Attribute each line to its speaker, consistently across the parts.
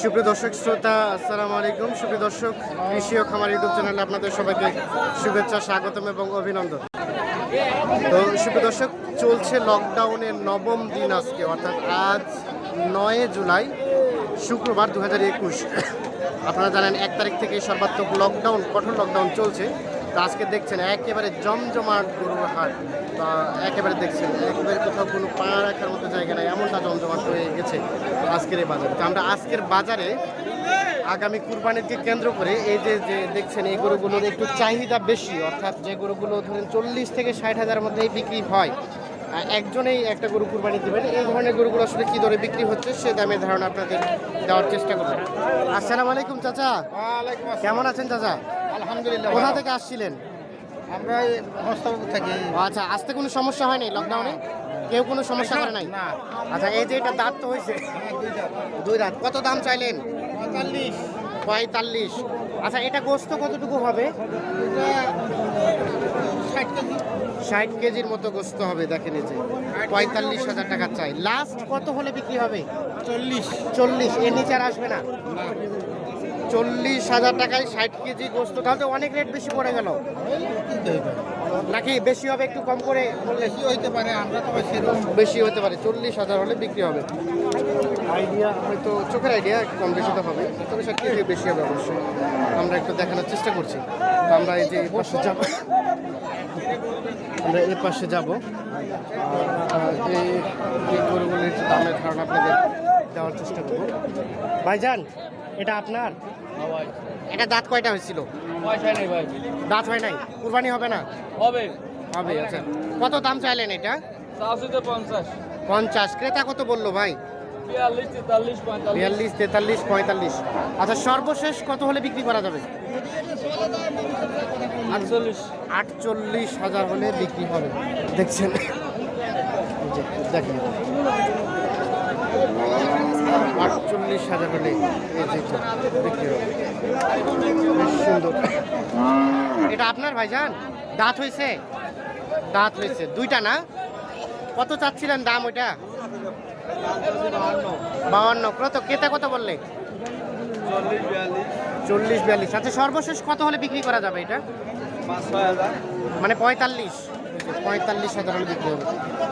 Speaker 1: সুপ্রিয় দর্শক, শ্রোতা, আসসালামু আলাইকুম। সুপ্রিয় দর্শক কৃষি ও খামার ইউটিউব চ্যানেলে আপনাদের সবাইকে শুভেচ্ছা, স্বাগতম এবং অভিনন্দন। তো সুপ্রিয় দর্শক, চলছে লকডাউনের নবম দিন আজকে, অর্থাৎ আজ নয় জুলাই, শুক্রবার দু হাজার একুশ। আপনারা জানেন, এক তারিখ থেকে সর্বাত্মক লকডাউন, কঠোর লকডাউন চলছে। তো আজকে দেখছেন একেবারে জমজমাট গরুর হাট। বা একেবারে দেখছেন একেবারে কোথাও কোনো পা রাখার মতো জায়গা নাই এমনটা জমজমাট হয়ে গেছে আজকের এই বাজারে। তো আমরা আজকের বাজারে আগামী কুরবানিকে কেন্দ্র করে এই যে যে দেখছেন এই গরুগুলোর একটু চাহিদা বেশি অর্থাৎ যে গরুগুলো ধরেন চল্লিশ থেকে ষাট হাজারের মধ্যেই বিক্রি হয় একজনেই একটা গরু কুরবানি দেবেন এই ধরনের গরুগুলো আসলে কী দরে বিক্রি হচ্ছে সে দামের ধারণা আপনাদের দেওয়ার চেষ্টা করবেন আসসালামু আলাইকুম চাচা। কেমন আছেন চাচা?
Speaker 2: আলহামদুলিল্লাহ।
Speaker 1: কোথা থেকে আসছিলেন?
Speaker 2: আমরা হস্তবাবু থাকি।
Speaker 1: আচ্ছা আসতে কোনো সমস্যা হয়নি লকডাউনে কেউ কোনো সমস্যা করে নাই? আচ্ছা এই যে এটা দাঁত তো হয়েছে।
Speaker 2: হ্যাঁ,
Speaker 1: দুই রাত কত দাম চাইলেন?
Speaker 2: পঁয়তাল্লিশ।
Speaker 1: পঁয়তাল্লিশ। আচ্ছা এটা গোস্ত কতটুকু হবে?
Speaker 2: ষাট কেজি।
Speaker 1: ষাট কেজির মতো গোস্ত হবে দেখেন এই যে। পঁয়তাল্লিশ হাজার টাকা চাই। লাস্ট কত হলে বিক্রি হবে?
Speaker 2: চল্লিশ।
Speaker 1: চল্লিশ। এর নিচে আর আসবে না। চল্লিশ হাজার টাকায় ষাট কেজি গোস্ত। তাহলে তো অনেক রেট বেশি পড়ে গেল। নাকি বেশি হবে একটু কম করে বললে?
Speaker 2: বেশি হইতে পারে আমরা তো সেরকম
Speaker 1: বেশি হতে পারে চল্লিশ হাজার হলে বিক্রি হবে। আইডিয়া হয়তো চোখের আইডিয়া কম বেশি তো হবে। তবে ষাট কেজি বেশি হবে অবশ্যই। আমরা একটু দেখানোর চেষ্টা করছি। তো আমরা এই যে পাশে যাব। আমরা এর পাশে যাব। এই এই গরুগুলির দামের ধারণা আপনাদের দেওয়ার চেষ্টা করব। ভাইজান এটা আপনার? এটা দাঁত কয়টা হয়েছিল? দাঁত হয় নাই? কুরবানি হবে না?
Speaker 3: হবে।
Speaker 1: হবে আচ্ছা। কত দাম চাইলেন এটা?
Speaker 3: পঞ্চাশ।
Speaker 1: ক্রেতা কত বলল ভাই?
Speaker 3: বিয়াল্লিশ তেতাল্লিশ পঁয়তাল্লিশ।
Speaker 1: আচ্ছা সর্বশেষ কত হলে বিক্রি করা যাবে?
Speaker 3: আটচল্লিশ।
Speaker 1: হাজার হলে বিক্রি হবে। দেখছেন? দেখেন। আটচল্লিশ হাজার হলে এটা বিক্রি হবে বেশ সুন্দর। এটা আপনার ভাইজান? দাঁত হয়েছে? দাঁত হয়েছে। দুইটা না? কত চাচ্ছিলেন দাম ওইটা? বাউান্ন। কত? কেতা কত বললে?
Speaker 3: চল্লিশ বিয়াল্লিশ।
Speaker 1: আচ্ছা সর্বশেষ কত হলে বিক্রি করা যাবে এটা? মানে পঁয়তাল্লিশ। পঁয়তাল্লিশ হাজার হলে বিক্রি হবে।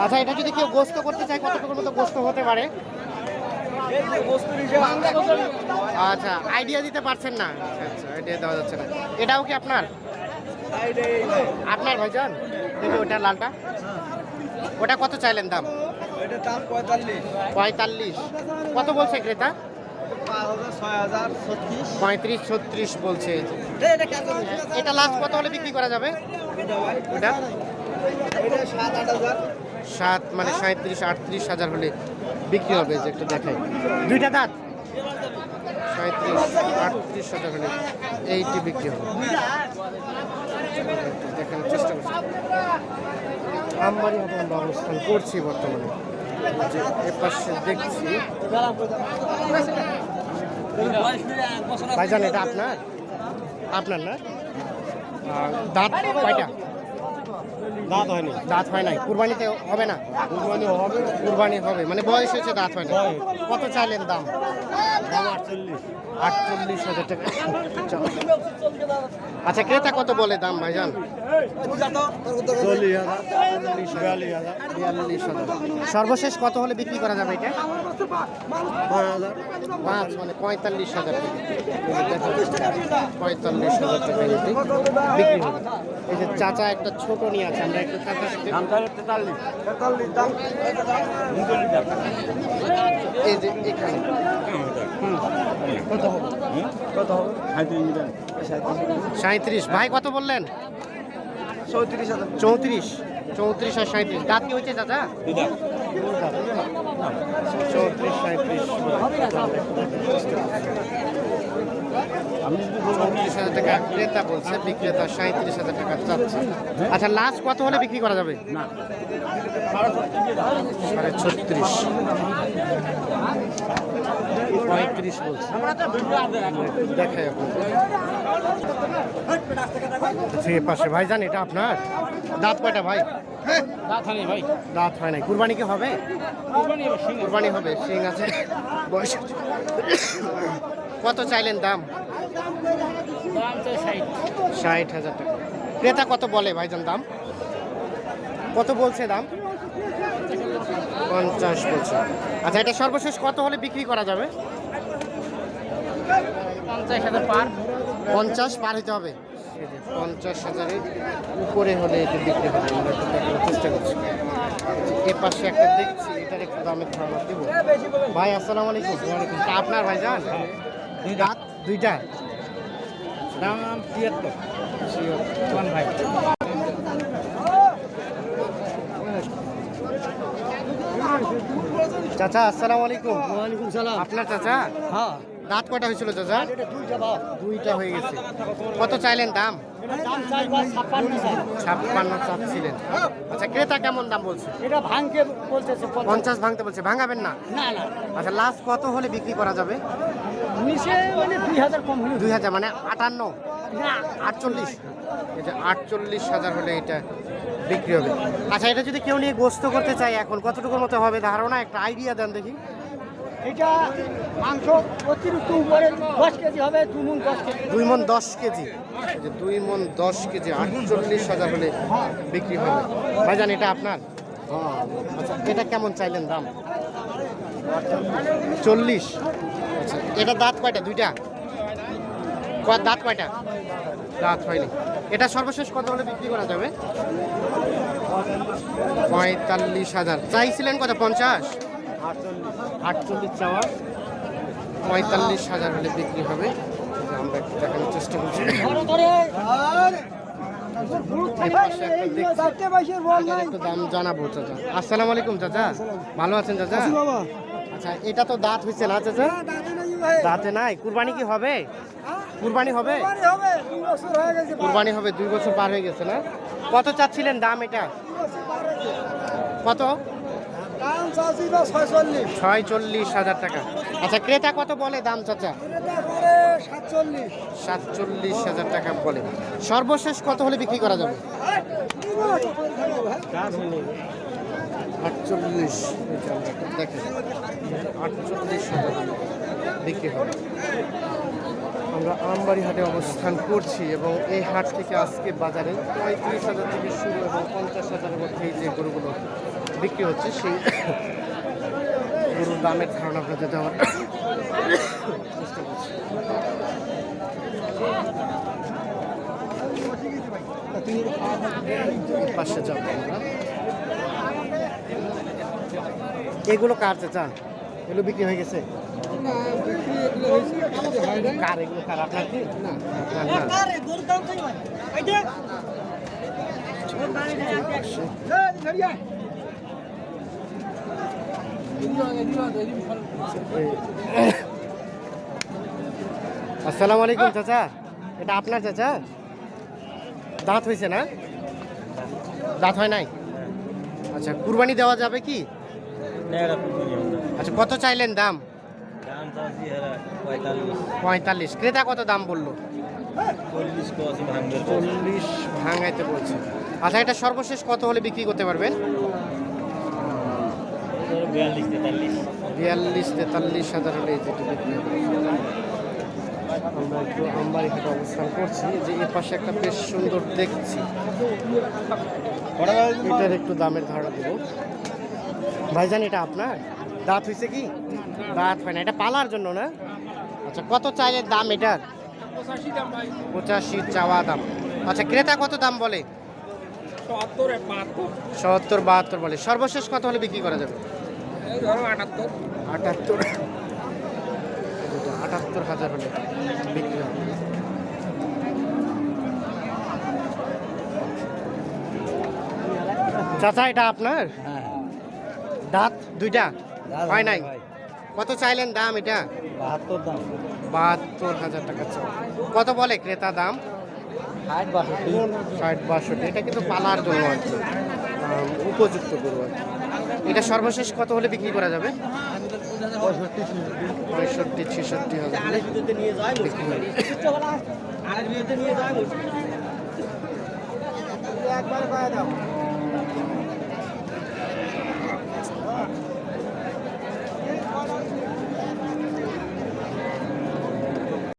Speaker 1: আচ্ছা এটা যদি কেউ গোস্ত করতে চায়, কতটুকুর মতো গোস্ত হতে পারে? আচ্ছা আইডিয়া দিতে পারছেন না? আচ্ছা আইডিয়া দেওয়া যাচ্ছে না। এটাও কি আপনার? আপনার ভাইজান? দেখি ওটা লালটা। ওটা কত চাইলেন দাম?
Speaker 3: পঁয়তাল্লিশ।
Speaker 1: কত বলছে ক্রেতা? পঁয়ত্রিশ, ছত্রিশ বলছে। এটা লাস্ট কত হলে বিক্রি করা যাবে? ওটা?
Speaker 3: সাত
Speaker 1: মানে সাঁত্রিশ আটত্রিশ হাজার হলে বিক্রি হবে যে একটু দেখাই। দুইটা দাঁত? সাঁত্রিশ আটত্রিশ হাজার হলে এইটি বিক্রি হবে। দেখানোর চেষ্টা করছি। আমবাড়ি হাটে আমরা অবস্থান করছি বর্তমানে। যে এ পাশে দেখছি। ভাইজান এটা আপনার? আপনার না? দাঁত কয়টা?
Speaker 2: দাঁত হয়নি।
Speaker 1: দাঁত হয় নাই। কুরবানিতে হবে না?
Speaker 2: কুরবানি হবে।
Speaker 1: কুরবানি হবে। মানে বয়স হয়েছে দাঁত হয় না কত চাইলেন দাম?
Speaker 2: দাম আটচল্লিশ।
Speaker 1: হাজার টাকা। আচ্ছা ক্রেতা কত বলে দাম ভাইজান? সর্বশেষ কত হলে বিক্রি করা যাবে এটা?
Speaker 2: পাঁচ হাজার
Speaker 1: পাঁচ মানে পঁয়তাল্লিশ হাজার পঁয়তাল্লিশ হাজার টাকা বিক্রি হবে। এই যে চাচা একটা ছোট নিয়ে আছে আমরা একটু
Speaker 2: দাম।
Speaker 1: এই যে এখানে। হুম। কত হবে?
Speaker 2: কত হবে?
Speaker 1: সাঁত্রিশ ভাই কত বললেন?
Speaker 2: চৌত্রিশ
Speaker 1: চৌত্রিশ। চৌত্রিশ আর সাঁত্রিশ দাঁত কি হয়েছে দাদা চৌত্রিশ সাঁত্রিশ চৌত্রিশ হাজার টাকা ক্রেতা বলছে বিক্রেতা সাঁত্রিশ হাজার টাকা চাচ্ছে আচ্ছা লাস্ট কত হলে বিক্রি করা যাবে? সাড়ে ছত্রিশ। পঁয়ত্রিশ বলছে। দেখাই আপনাকে। পাশে ভাই জান এটা আপনার? দাঁত কয়টা ভাই?
Speaker 4: দাঁত হানি ভাই।
Speaker 1: দাঁত হয় নাই। কুরবানি কি হবে?
Speaker 4: কুরবানি এবার সিং
Speaker 1: কুরবানি হবে সিং আছে। বয়স কত চাইলেন দাম?
Speaker 4: দাম চাই ষাট।
Speaker 1: ষাট হাজার টাকা। ক্রেতা কত বলে ভাইজান দাম? কত বলছে দাম? পঞ্চাশ বলছে। আচ্ছা এটা সর্বশেষ কত হলে বিক্রি করা যাবে?
Speaker 4: পঞ্চাশ হাজার পার।
Speaker 1: পঞ্চাশ পার হতে হবে। পঞ্চাশ হাজারের উপরে হলে এটা বিক্রি হবে। আমরা একটু দেখানোর চেষ্টা করছি। এর পাশে একটা দেখছি এটার একটু দামের ধারণা দেবো। ভাই আসসালামু আলাইকুম। ওয়ালাইকুম আপনার ভাই যান রাত দুইটা?
Speaker 4: দাম তিয়াত্তর ভাই।
Speaker 1: চাচা আসসালামু আলাইকুম।
Speaker 2: ওয়ালাইকুম সালাম।
Speaker 1: আপনার চাচা?
Speaker 2: হ্যাঁ।
Speaker 1: দাঁত কয়টা হয়েছিল চাচা?
Speaker 2: দুইটা
Speaker 1: হয়ে গেছে। কত চাইলেন দাম?
Speaker 2: ছাপ্পান্ন
Speaker 1: চাচ্ছিলেন। আচ্ছা ক্রেতা কেমন দাম বলছে?
Speaker 2: এটা ভাঙকে বলতেছে
Speaker 1: পঞ্চাশ ভাঙতে বলছে। ভাঙাবেন না? আচ্ছা লাস্ট কত হলে বিক্রি করা যাবে?
Speaker 2: মানে দুই হাজার
Speaker 1: মানে আটান্ন? আটচল্লিশ? আটচল্লিশ হাজার হলে এটা বিক্রি হবে। আচ্ছা এটা যদি কেউ নিয়ে গোস্ত করতে চায় এখন কতটুকুর মতো হবে ধারণা? একটা আইডিয়া দেন দেখি।
Speaker 2: এটা মাংস অতিরিক্ত উপরে দশ কেজি হবে, দু মন দশ কেজি।
Speaker 1: দুই মন দশ কেজি। দুই মন দশ কেজি, আটচল্লিশ হাজার হলে বিক্রি হবে। ভাইজান, এটা আপনার? আচ্ছা এটা কেমন চাইলেন দাম? চল্লিশ। আচ্ছা এটা দাঁত কয়টা? দুইটা? কয় দাঁত কয়টা? দাঁত হয়নি। এটা সর্বশেষ কত হলে বিক্রি করা যাবে? পঁয়তাল্লিশ হাজার। চাইছিলেন কত? পঞ্চাশ? আটচল্লিশ চাওয়া। পঁয়তাল্লিশ হাজার হলে বিক্রি হবে। আমরা একটু দেখানোর চেষ্টা করছি। একটু দাম জানাব চাচা। আসসালামু আলাইকুম চাচা। ভালো আছেন চাচা? আচ্ছা এটা তো দাঁত হয়েছে না চাচা? দাঁতে নাই কুরবানি কি হবে? কুরবানি হবে? কুরবানি হবে দুই বছর পার। হয়ে গেছে না? কত চাচ্ছিলেন দাম এটা? কত? ছয় চল্লিশ হাজার টাকা। আচ্ছা ক্রেতা কত বলে দাম চাচা? সাতচল্লিশ। হাজার টাকা বলে। সর্বশেষ কত হলে বিক্রি করা যাবে? আটচল্লিশ। দেখেন আটচল্লিশ হাজার বিক্রি হবে। আমরা আমবাড়ি হাটে অবস্থান করছি এবং এই হাট থেকে আজকে বাজারে পঁয়ত্রিশ হাজার থেকে শুরু এবং পঞ্চাশ হাজারের মধ্যে এই যে গরুগুলো বিক্রি হচ্ছে সেই গরুর দামের ধারণা আপনাদের দেওয়ার চেষ্টা করছি। পাশে যাব এগুলো কার চাচা? এগুলো বিক্রি হয়ে গেছে? কার এগুলো কার? আপনার কি? না না আসসালামু আলাইকুম চাচা। এটা আপনার চাচা? দাঁত হয়েছে না? দাঁত হয় নাই? আচ্ছা কুরবানি দেওয়া যাবে কি? আচ্ছা কত চাইলেন দাম? পঁয়তাল্লিশ। ক্রেতা কত দাম বলল? চল্লিশ ভাঙাইতে বলছে। আচ্ছা এটা সর্বশেষ কত হলে বিক্রি করতে পারবেন? বিয়াল্লিশ তেতাল্লিশ। হাজার হলে এই যেটি বিক্রি আমরা একটু আমবাড়ি হাটে অবস্থান করছি যে এর পাশে একটা বেশ সুন্দর দেখছি। এটার একটু দামের ধারণা দেবো। ভাইজান এটা আপনার? দাঁত হয়েছে কি? দাঁত হয় না এটা পালার জন্য না? আচ্ছা কত চাইলে দাম এটার? পঁচাশি চাওয়া দাম। আচ্ছা ক্রেতা কত দাম বলে? সত্তর বাহাত্তর বলে। সর্বশেষ কত হলে বিক্রি করা যাবে? আটাত্তর। হাজার হলে বিক্রি হবে। চাচা এটা আপনার? দাঁত দুইটা? হয় নাই? কত চাইলেন দাম এটা?
Speaker 2: বাহাত্তর দাম।
Speaker 1: বাহাত্তর হাজার টাকা চাও। কত বলে ক্রেতা দাম?
Speaker 2: ষাট বাষট্টি।
Speaker 1: ষাট বাষট্টি। এটা কিন্তু পালার জন্য উপযুক্ত গরু আর কি। এটা সর্বশেষ কত হলে বিক্রি করা যাবে?
Speaker 2: পঁয়ষট্টি
Speaker 1: ছেষট্টি হাজার।
Speaker 2: একবার